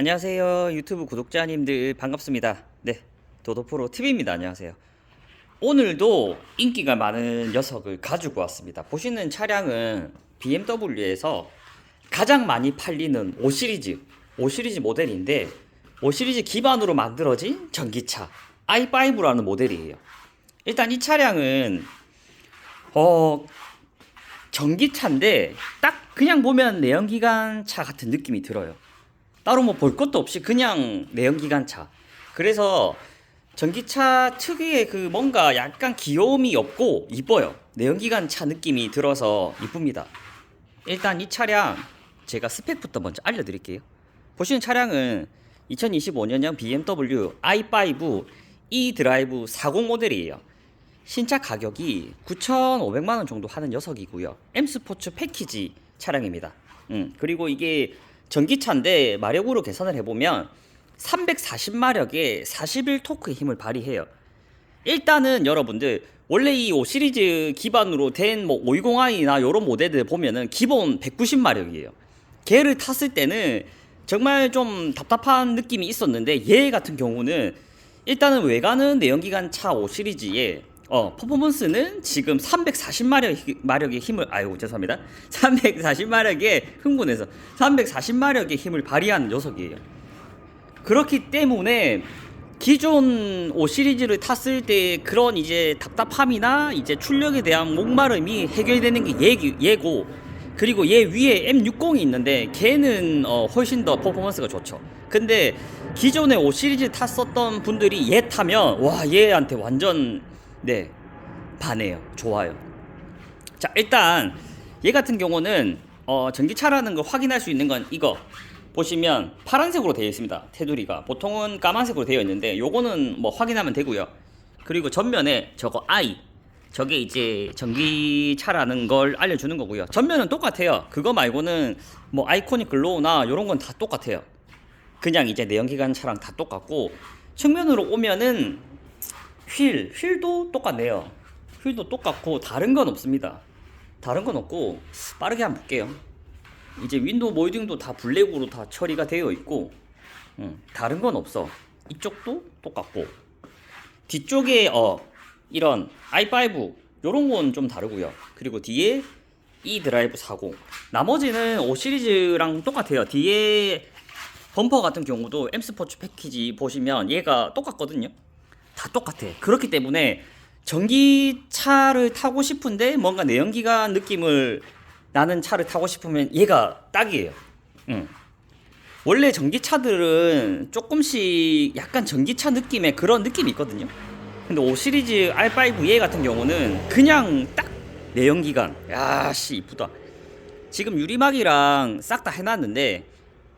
안녕하세요. 유튜브 구독자님들 반갑습니다. 네 도도프로 TV입니다. 안녕하세요. 오늘도 인기가 많은 녀석을 가지고 왔습니다. 보시는 차량은 BMW에서 가장 많이 팔리는 5 시리즈 5 시리즈 모델인데 5 시리즈 기반으로 만들어진 전기차 i5라는 모델이에요. 일단 이 차량은 어 전기차인데 딱 그냥 보면 내연기관 차 같은 느낌이 들어요. 따로 뭐 볼 것도 없이 그냥 내연기관 차. 그래서 전기차 특유의 그 뭔가 약간 귀여움이 없고 이뻐요. 내연기관 차 느낌이 들어서 이쁩니다. 일단 이 차량 제가 스펙부터 먼저 알려드릴게요. 보시는 차량은 2025년형 BMW i5 e 드라이브 40 모델이에요. 신차 가격이 9,500만 원 정도 하는 녀석이고요. M 스포츠 패키지 차량입니다. 음, 그리고 이게 전기차인데 마력으로 계산을 해보면 340마력의 41 토크의 힘을 발휘해요. 일단은 여러분들 원래 이 5 시리즈 기반으로 된 뭐 520i나 이런 모델들 보면은 기본 190마력이에요. 걔를 탔을 때는 정말 좀 답답한 느낌이 있었는데 얘 같은 경우는 일단은 외관은 내연기관 차 5 시리즈에 어 퍼포먼스는 지금 340마력 마력의 힘을 아유 죄송합니다 340마력의 흥분해서 340마력의 힘을 발휘하는 녀석이에요. 그렇기 때문에 기존 5 시리즈를 탔을 때 그런 이제 답답함이나 이제 출력에 대한 목마름이 해결되는 게 얘기, 얘고 그리고 얘 위에 M60이 있는데 걔는 어, 훨씬 더 퍼포먼스가 좋죠. 근데 기존에 5 시리즈 탔었던 분들이 얘 타면 와 얘한테 완전 네 반해요. 좋아요. 자 일단 얘 같은 경우는 어, 전기차라는 걸 확인할 수 있는 건 이거 보시면 파란색으로 되어 있습니다. 테두리가 보통은 까만색으로 되어 있는데 요거는 뭐 확인하면 되고요. 그리고 전면에 저거 I 저게 이제 전기차라는 걸 알려주는 거고요. 전면은 똑같아요. 그거 말고는 뭐 아이코닉 글로우나 이런 건 다 똑같아요. 그냥 이제 내연기관 차랑 다 똑같고 측면으로 오면은 휠 휠도 똑같네요. 휠도 똑같고 다른 건 없습니다. 다른 건 없고 빠르게 한번 볼게요. 이제 윈도우 몰딩도 다 블랙으로 다 처리가 되어 있고 음, 다른 건 없어. 이쪽도 똑같고 뒤쪽에 어 이런 i5 요런 건 좀 다르고요. 그리고 뒤에 이 드라이브 40 나머지는 5 시리즈랑 똑같아요. 뒤에 범퍼 같은 경우도 M 스포츠 패키지 보시면 얘가 똑같거든요. 다 똑같아. 그렇기 때문에 전기차를 타고 싶은데 뭔가 내연기관 느낌을 나는 차를 타고 싶으면 얘가 딱이에요. 응. 원래 전기차들은 조금씩 약간 전기차 느낌의 그런 느낌이 있거든요. 근데 5 시리즈 R5 얘 같은 경우는 그냥 딱 내연기관. 야씨 이쁘다. 지금 유리막이랑 싹 다 해놨는데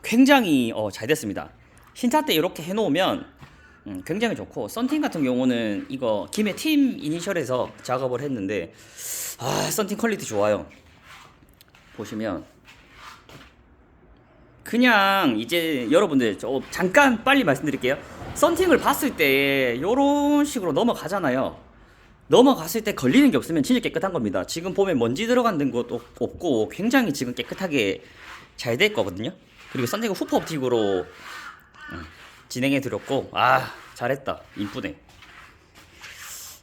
굉장히 어, 잘 됐습니다. 신차 때 이렇게 해놓으면 음, 굉장히 좋고 썬팅 같은 경우는 이거 김해 팀 이니셜에서 작업을 했는데 아 썬팅 퀄리티 좋아요. 보시면 그냥 이제 여러분들 저 잠깐 빨리 말씀드릴게요. 썬팅을 봤을 때 이런 식으로 넘어가잖아요. 넘어갔을 때 걸리는 게 없으면 진짜 깨끗한 겁니다. 지금 보면 먼지 들어간 것도 없고 굉장히 지금 깨끗하게 잘 될 거거든요. 그리고 썬팅은 후퍼 옵틱으로 음, 진행해 드렸고 아 잘했다. 이쁘네.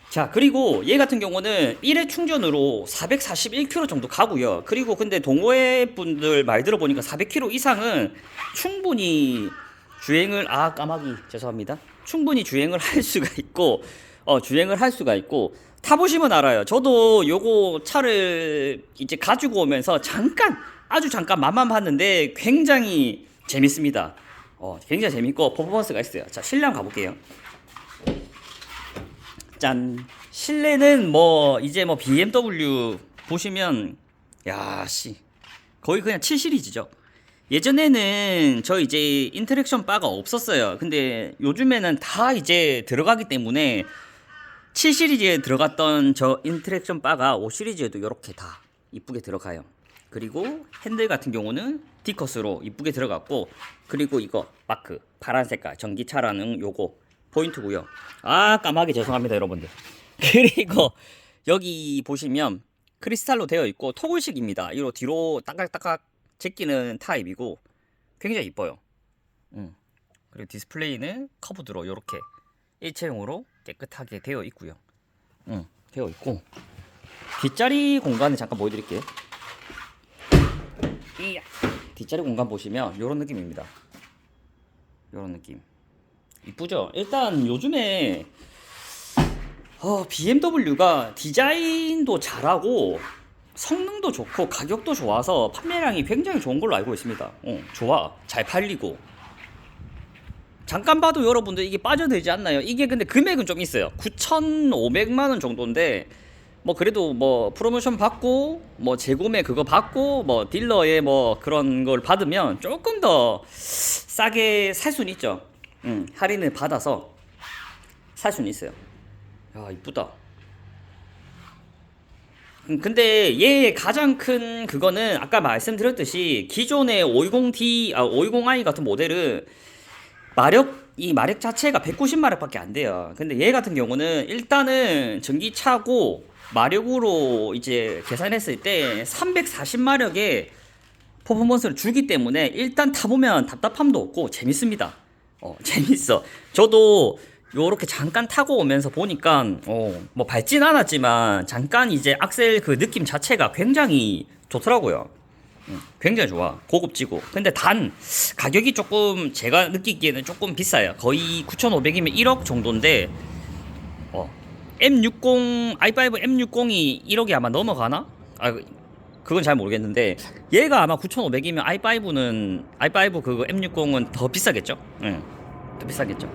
자 그리고 얘 같은 경우는 1회 충전으로 441km 정도 가고요. 그리고 근데 동호회 분들 말 들어보니까 400km 이상은 충분히 주행을 아 까마귀. 죄송합니다. 충분히 주행을 할 수가 있고 어 주행을 할 수가 있고 타보시면 알아요. 저도 요거 차를 이제 가지고 오면서 잠깐 아주 잠깐 맛만 봤는데 굉장히 재밌습니다 어 굉장히 재밌고 퍼포먼스가 있어요. 자 실내 한번 가볼게요. 짠. 실내는 뭐 이제 뭐 BMW 보시면 야씨. 거의 그냥 7 시리즈죠. 예전에는 저 이제 인터랙션 바가 없었어요. 근데 요즘에는 다 이제 들어가기 때문에 7 시리즈에 들어갔던 저 인터랙션 바가 5 시리즈에도 이렇게 다 이쁘게 들어가요 그리고 핸들 같은 경우는 디컷으로 이쁘게 들어갔고 그리고 이거 마크 파란 색깔 전기차라는 요거 포인트고요. 아 까마귀 죄송합니다 여러분들. 그리고 여기 보시면 크리스탈로 되어 있고 토글식입니다. 이로 뒤로 따깍따깍 제끼는 타입이고 굉장히 이뻐요. 음. 그리고 디스플레이는 커브드로 이렇게 일체형으로 깨끗하게 되어 있고요. 음, 되어 있고 뒷자리 공간을 잠깐 보여드릴게요. 이야. 뒷자리 공간 보시면 이런 느낌입니다. 이런 느낌. 이쁘죠? 일단 요즘에 어, BMW가 디자인도 잘하고 성능도 좋고 가격도 좋아서 판매량이 굉장히 좋은 걸로 알고 있습니다. 어, 좋아. 잘 팔리고. 잠깐 봐도 여러분들 이게 빠져들지 않나요? 이게 근데 금액은 좀 있어요. 9,500만 원 정도인데 뭐 그래도 뭐 프로모션 받고 뭐 재구매 그거 받고 뭐 딜러의 뭐 그런 걸 받으면 조금 더 싸게 살 수는 있죠. 음, 할인을 받아서 살 수는 있어요. 야 이쁘다. 음, 근데 얘의 가장 큰 그거는 아까 말씀드렸듯이 기존의 520D 아 520i 같은 모델은 마력 이 마력 자체가 190마력밖에 안 돼요. 근데 얘 같은 경우는 일단은 전기차고 마력으로 이제 계산했을 때 340마력의 퍼포먼스를 주기 때문에 일단 타보면 답답함도 없고 재밌습니다. 어, 재밌어. 저도 요렇게 잠깐 타고 오면서 보니까 어, 뭐 밟진 않았지만 잠깐 이제 악셀 그 느낌 자체가 굉장히 좋더라고요. 음, 굉장히 좋아. 고급지고. 근데 단 가격이 조금 제가 느끼기에는 조금 비싸요. 거의 9,500이면 1억 정도인데 어, M60 i5 M60이 1억이 아마 넘어가나? 아 그건 잘 모르겠는데 얘가 아마 9,500이면 i5는 i5 그거 M60은 더 비싸겠죠? 응. 더 비싸겠죠.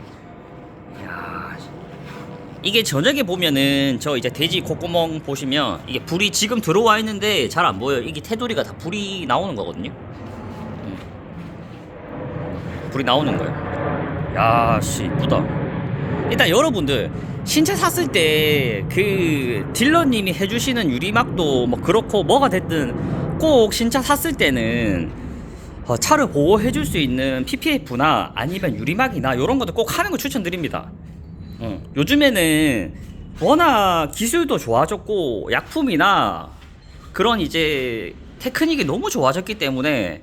야. 이게 저녁에 보면은 저 이제 돼지 콧구멍 보시면 이게 불이 지금 들어와 있는데 잘 안 보여요. 이게 테두리가 다 불이 나오는 거거든요. 음. 불이 나오는 거예요. 야, 씨, 이쁘다. 일단 여러분들 신차 샀을 때 그 딜러님이 해주시는 유리막도 뭐 그렇고 뭐가 됐든 꼭 신차 샀을 때는 어, 차를 보호해줄 수 있는 PPF나 아니면 유리막이나 이런 것도 꼭 하는 거 추천드립니다. 어, 요즘에는 워낙 기술도 좋아졌고 약품이나 그런 이제 테크닉이 너무 좋아졌기 때문에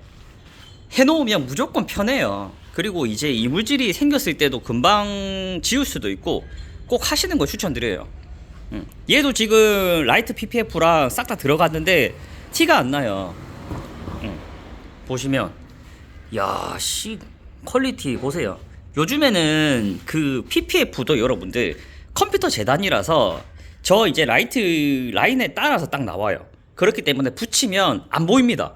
해놓으면 무조건 편해요. 그리고 이제 이물질이 생겼을 때도 금방 지울 수도 있고 꼭 하시는 걸 추천드려요. 음. 얘도 지금 라이트 PPF랑 싹 다 들어갔는데 티가 안 나요. 음. 보시면 야씨 퀄리티 보세요. 요즘에는 그 PPF도 여러분들 컴퓨터 재단이라서 저 이제 라이트 라인에 따라서 딱 나와요. 그렇기 때문에 붙이면 안 보입니다.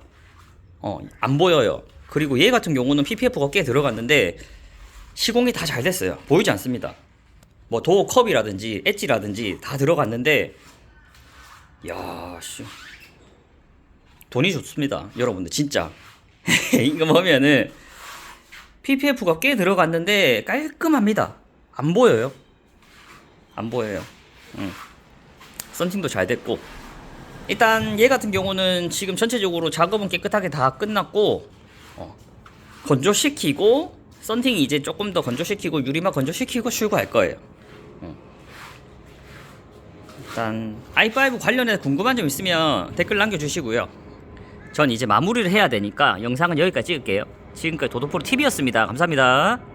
어, 안 보여요. 그리고 얘 같은 경우는 PPF가 꽤 들어갔는데 시공이 다 잘 됐어요. 보이지 않습니다. 뭐 도어 컵이라든지 엣지라든지 다 들어갔는데 야, 씨. 돈이 좋습니다. 여러분들 진짜. 이거 보면은 PPF가 꽤 들어갔는데 깔끔합니다. 안 보여요. 안 보여요. 응. 썬팅도 잘 됐고 일단 얘 같은 경우는 지금 전체적으로 작업은 깨끗하게 다 끝났고 어, 건조시키고 썬팅이 이제 조금 더 건조시키고 유리막 건조시키고 출고할 거예요. 응. 일단 i5 관련해서 궁금한 점 있으면 댓글 남겨주시고요. 전 이제 마무리를 해야 되니까 영상은 여기까지 찍을게요. 지금까지 도도프로 TV였습니다. 감사합니다.